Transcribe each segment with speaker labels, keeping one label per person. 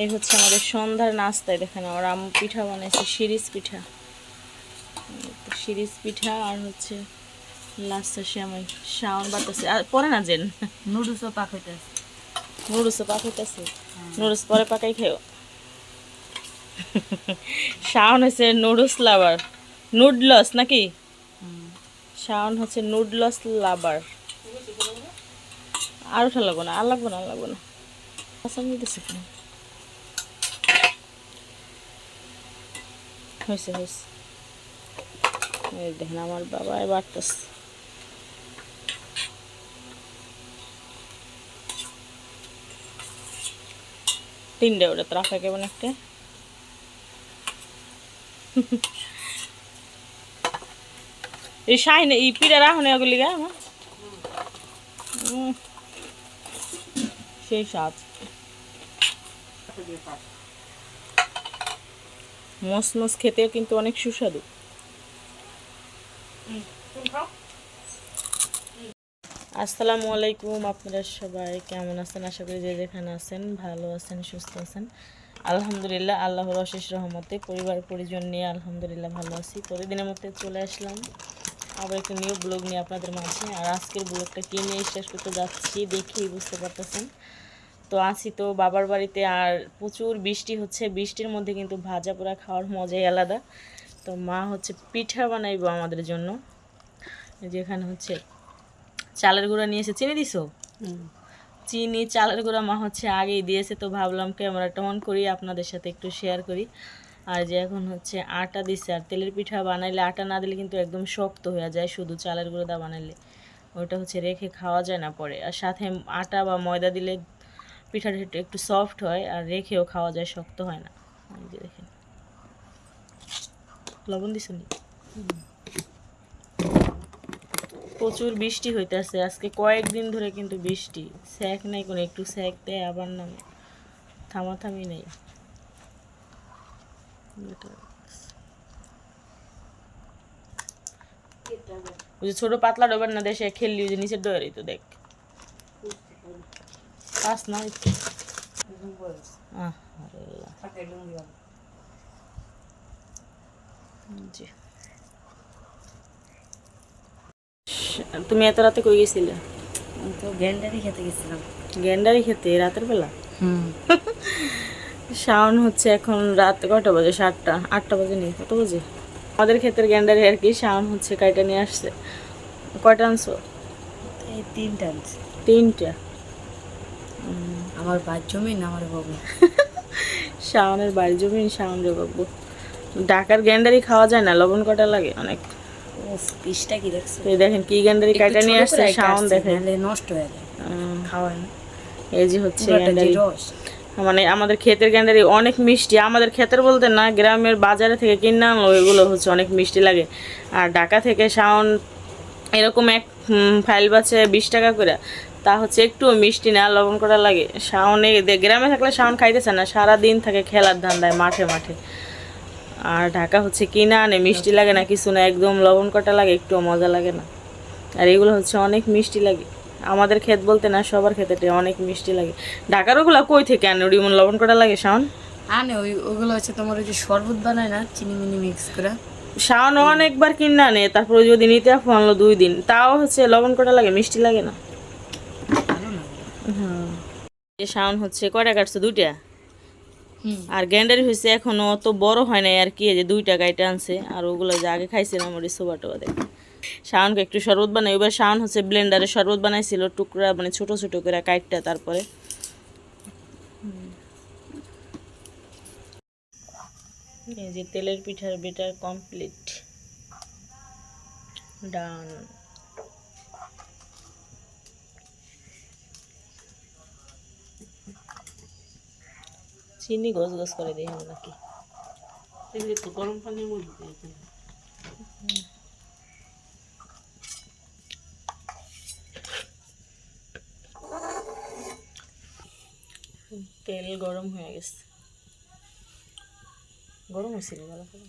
Speaker 1: এই হচ্ছে আমাদের সন্ধ্যার নাস্তায় দেখেন আমার আম্মু পিঠা বানাইছে শিরিষ পিঠা। শিরিষ পিঠা আর হচ্ছে লাস্টা শ্যামাই শাওন বাতাসে। আর পরে না জেন?
Speaker 2: নুডলসও পাক হইতেছে
Speaker 1: নুডলস পাকাইতেছে? নুডলস পরে পাকাই খেও শাওন হচ্ছে নুডলস লাভার। নুডলস নাকি? শাওন হচ্ছে নুডলস লাভার। আর ওঠা লাগবো না আর লাগবো না আর লাগবো না। আসাম দিতেছে হয়েছে হয়েছে। এই দেখেন আমার বাবা বাড়তেছে। তিনটে ওটা রাখা কেমন একটা? এই শাহিন এই পিড়া রাখো ওগুলি গা আমার সেই স্বাদ। মস মস খেতেও কিন্তু অনেক সুস্বাদু। আসসালামু আলাইকুম আপনারা সবাই কেমন আছেন? আশা করি যে যেখানে আছেন ভালো আছেন সুস্থ আছেন। আলহামদুলিল্লাহ আল্লাহর অশেষ রহমতে পরিবার পরিজন নিয়ে আলহামদুলিল্লাহ ভালো আছি। প্রতিদিনের মধ্যে চলে আসলাম আবার একটা নিউ ব্লগ নিয়ে আপনাদের মাঝে। আর আজকের ব্লগটা কী নিয়ে শেষ করতে যাচ্ছি দেখেই বুঝতে পারতেছেন। তো আছি তো বাবার বাড়িতে। আর প্রচুর বৃষ্টি হচ্ছে। বৃষ্টির মধ্যে কিন্তু ভাজা পোড়া খাওয়ার মজাই আলাদা। তো মা হচ্ছে পিঠা বানাইবো আমাদের জন্য। যেখানে হচ্ছে চালের গুঁড়া নিয়ে এসে চিনি দিছো? চিনি চালের গুঁড়া মা হচ্ছে আগেই দিয়েছে। তো ভাবলাম ক্যামেরাটা অন করি আপনাদের সাথে একটু শেয়ার করি। আর যে এখন হচ্ছে আটা দিছে। আর তেলের পিঠা বানাইলে আটা না দিলে কিন্তু একদম শক্ত হয়ে যায় শুধু চালের গুঁড়ো দা বানাইলে। ওটা হচ্ছে রেখে খাওয়া যায় না পরে। আর সাথে আটা বা ময়দা দিলে পিঠাটা একটু সফট হয় আর রেখেও খাওয়া যায়, শক্ত হয় না। দেখেন। লবণ নি? প্রচুর বৃষ্টি হইতেছে। আজকে কয়েকদিন ধরে কিন্তু বৃষ্টি। স্যাক নাই কোনো, একটু স্যাক দেয়, আবার নামে। থামাথামি নেই। ছোট পাতলা ডোবার না দেশে খেললি নিচের ডোয়ারই তো দেখ। পাস না একটু। জি। তুমি এত রাতে কই গেছিলে?
Speaker 2: তো গ্যান্ডারি খেতে গেছিলাম।
Speaker 1: গ্যান্ডারি খেতে রাতের বেলা?
Speaker 2: হুম।
Speaker 1: শাওন হচ্ছে এখন রাত কটা বাজে? সাতটা আটটা বাজে নেই কত বাজে? আমাদের ক্ষেতের গ্যান্ডারি আর কি শাওন হচ্ছে কাইটা নিয়ে আসছে? কয়টা আনছো?
Speaker 2: তিনটা আনছি।
Speaker 1: তিনটা?
Speaker 2: আমার বাদ জমিন আমার বাবু।
Speaker 1: শাওনের বাড়ি জমি শাওন রে বাবু। ঢাকার গ্যান্ডারি খাওয়া যায় না? লবণ কটা লাগে অনেক?
Speaker 2: পিসটা কি দেখছ?
Speaker 1: এই দেখেন কি গ্যান্ডারি কাইটা নিয়ে আসছে শাওন দেখেন।
Speaker 2: নষ্ট হয়ে যায়
Speaker 1: এই যে হচ্ছে গ্যান্ডারি। মানে আমাদের ক্ষেতের গ্যান্ডারি অনেক মিষ্টি। আমাদের ক্ষেতের বলতে না গ্রামের বাজারে থেকে কিনে আনলো এগুলো হচ্ছে অনেক মিষ্টি লাগে। আর ঢাকা থেকে শাওন এরকম এক ফাইল বাচ্ছে বিশ টাকা করে। তা হচ্ছে একটু মিষ্টি না লবণ করা লাগে। শাওনে দে- গ্রামে থাকলে শাওন খাইতেছে না সারা দিন থাকে খেলার ধান্দায় মাঠে মাঠে। আর ঢাকা হচ্ছে কিনা আনে মিষ্টি লাগে না কিছু না একদম লবণ কটা লাগে একটু মজা লাগে না। আর এগুলো হচ্ছে অনেক মিষ্টি লাগে। আমাদের ক্ষেত বলতে না সবার ক্ষেত্রে অনেক মিষ্টি লাগে। ঢাকার ওগুলো কই থেকে আনে ওটি লবণ কটা লাগে শাওন?
Speaker 2: আনে ওই ওগুলো হচ্ছে তোমার ওই যে শরবত বানায় না চিনি মিনি মিক্স করে।
Speaker 1: শাওন অনেকবার কিনে আনে তারপরে যদি নিতে আনলো দুই দিন তাও হচ্ছে লবণ কটা লাগে মিষ্টি লাগে না। এই শাওন হচ্ছে কয়টা কাটছে? দুইটা?
Speaker 2: হুম।
Speaker 1: আর গ্যান্ডারি হয়েছে এখনও অত বড় হয় নাই আর কি যে দুইটা গাইটা আনছে আর ওগুলো যে আগে খাইছিলাম ওই সোবা টোবা দেখে শাওনকে একটু শরবত বানাই এবার শাওন হচ্ছে ব্লেন্ডারে শরবত বানাইছিল টুকরা মানে ছোট ছোট করে কাইটটা তারপরে। এই যে তেলের পিঠার বেটার কমপ্লিট ডান চিনি গস গস করে দিই নাকি। গরম পানির মধ্যে তেল গরম হয়ে গেছে। গরম হয়েছিল ভালো করে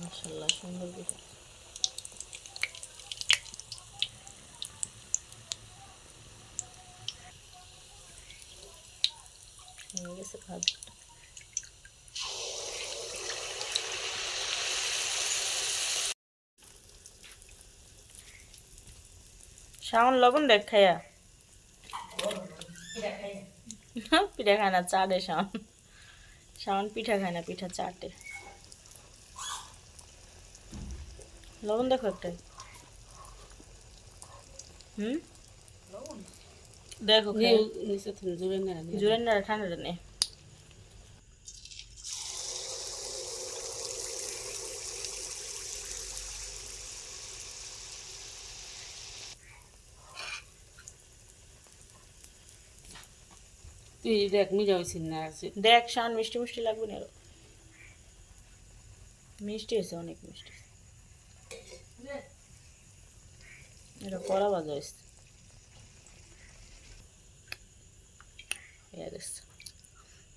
Speaker 1: মাশাল্লাহ সুন্দর গেছে ভাতটা শাওন লবণ দেখ খাইয়া। পিঠা খায় না চাটে শাওন। শাওন পিঠা খায় না পিঠা চাটে লবণ দেখো একটা হুম? দেখো খেয়ে। জোরে না ঠান্ডাটা নেই
Speaker 3: তুই দেখ মিজা হয়েছিস না আছে
Speaker 1: দেখ শান মিষ্টি মিষ্টি লাগবে না? মিষ্টি আছে অনেক মিষ্টি। এটা কড়া বাজা হয়েছে। হয়ে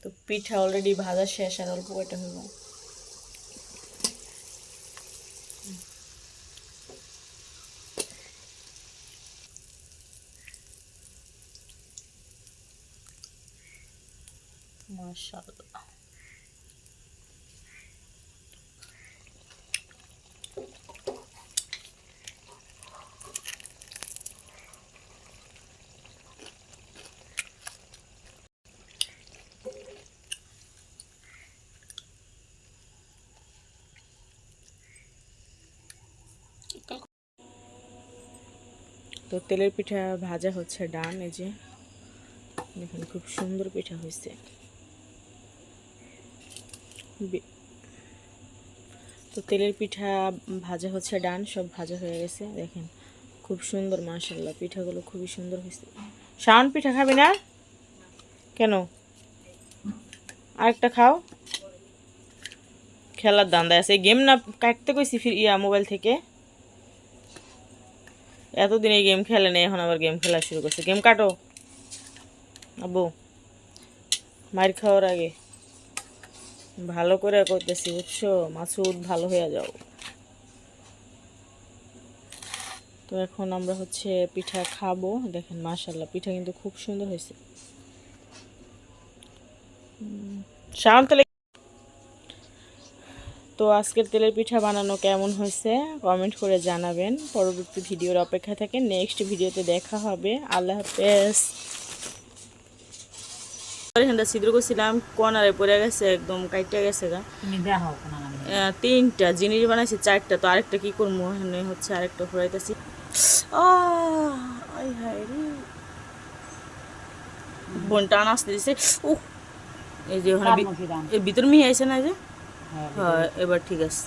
Speaker 1: তো পিঠা অলরেডি ভাজা শেষ আর অল্প কয়টা হইব মাশাআল্লাহ। তো তেলের পিঠা ভাজা হচ্ছে ডান, এই যে। দেখুন, খুব সুন্দর পিঠা হয়েছে। তো তেলের পিঠা ভাজা হচ্ছে ডান, সব ভাজা হয়ে গেছে, দেখেন। খুব সুন্দর মাশাল্লাহ পিঠাগুলো খুবই সুন্দর হয়েছে। শাওন পিঠা খাবি না? কেন? আরেকটা খাও। খেলার দান্দায় আছে। গেম না কাটতে কইছি ফির ইয়া মোবাইল থেকে? এতদিন এই গেম খেলে নেই, এখন আবার গেম খেলা শুরু করছে। গেম কাটো। আব্বু, মার খাওয়ার আগে। ভালো করে করতেছি, বুঝছ? মাসুদ, ভালো হয়ে যাও। তো এখন আমরা হচ্ছে পিঠা খাব। দেখেন মাশাল্লাহ পিঠা কিন্তু খুব সুন্দর হয়েছে। তাহলে তো আজকের তেলের পিঠা বানানো কেমন হয়েছে কমেন্ট করে জানাবেন। পরবর্তী ভিডিওর অপেক্ষা থাকে নেক্সট ভিডিওতে দেখা হবে। আল্লাহ হাফেজ। এখানটা ছিদ্র করছিলাম কর্নারে পড়ে গেছে একদম কাইটে গেছে গা। তিনটা জিনিস বানাইছি চারটা তো আরেকটা কি করব? এখানে হচ্ছে আরেকটা রে। বোন টান আসতে দিছে। উহ এই যে ওখানে ভিতর মিহি আইছে না যে? এবার ঠিক আছে।